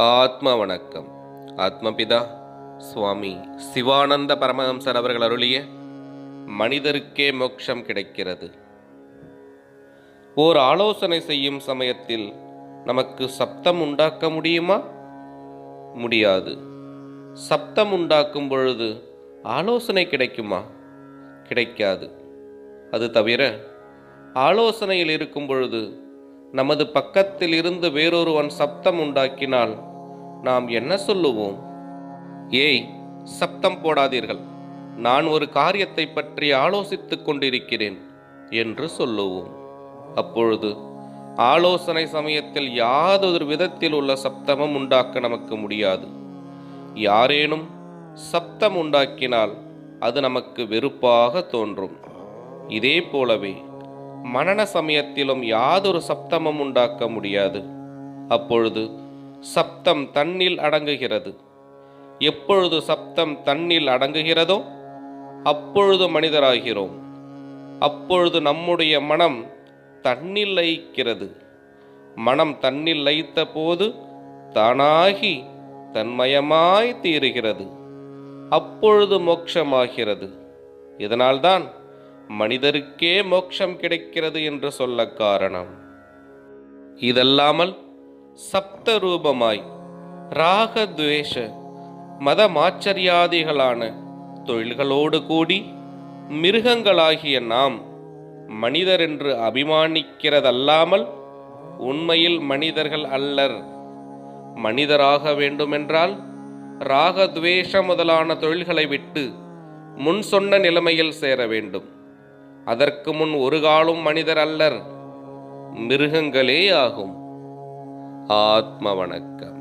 ஆத்ம வணக்கம் ஆத்மபிதா சுவாமி சிவானந்த பரமஹம்சர் அவர்கள் அருளிய மனிதருக்கே மோட்சம் கிடைக்கிறது. ஓர் ஆலோசனை செய்யும் சமயத்தில் நமக்கு சப்தம் உண்டாக்க முடியுமா? முடியாது. சப்தம் உண்டாக்கும் பொழுது ஆலோசனை கிடைக்குமா? கிடைக்காது. அது தவிர ஆலோசனையில் இருக்கும் பொழுது நமது பக்கத்தில் இருந்து வேறொருவன் சப்தம் உண்டாக்கினால் நாம் என்ன சொல்லுவோம்? ஏய் சப்தம் போடாதீர்கள். நான் ஒரு காரியத்தை பற்றி ஆலோசித்துக் கொண்டிருக்கிறேன் என்று சொல்லுவோம். அப்பொழுது ஆலோசனை சமயத்தில் யாதொரு விதத்தில் உள்ள சப்தமும் உண்டாக்க நமக்கு முடியாது. யாரேனும் சப்தம் உண்டாக்கினால் அது நமக்கு வெறுப்பாக தோன்றும். இதே போலவே மனன சமயத்திலும் யாதொரு சப்தமும் உண்டாக்க முடியாது. அப்பொழுது சப்தம் தன்னில் அடங்குகிறது. எப்பொழுது சப்தம் தன்னில் அடங்குகிறதோ அப்பொழுது மனிதராகிறோம். அப்பொழுது நம்முடைய மனம் தன்னில் லயிக்கிறது. மனம் தன்னில் லயித்த போது தானாகி தன்மயமாய் தீருகிறது. அப்பொழுது மோட்சமாகிறது. இதனால்தான் மனிதருக்கே மோட்சம் கிடைக்கிறது என்று சொல்ல காரணம். இதல்லாமல் சப்த ரூபமாய் ராகத்வேஷ மதமாச்சரியாதிகளான தொழில்களோடு கூடி மிருகங்களாகிய நாம் மனிதர் என்று அபிமானிக்கிறதல்லாமல் உண்மையில் மனிதர்கள் அல்லர். மனிதராக வேண்டுமென்றால் ராகத்வேஷ முதலான தொழில்களை விட்டு முன் சொன்ன நிலைமையில் சேர வேண்டும். அதற்கு முன் ஒரு காலும் மனிதர் அல்லர். மிருகங்களே ஆகும். ஆத்ம வணக்கம்.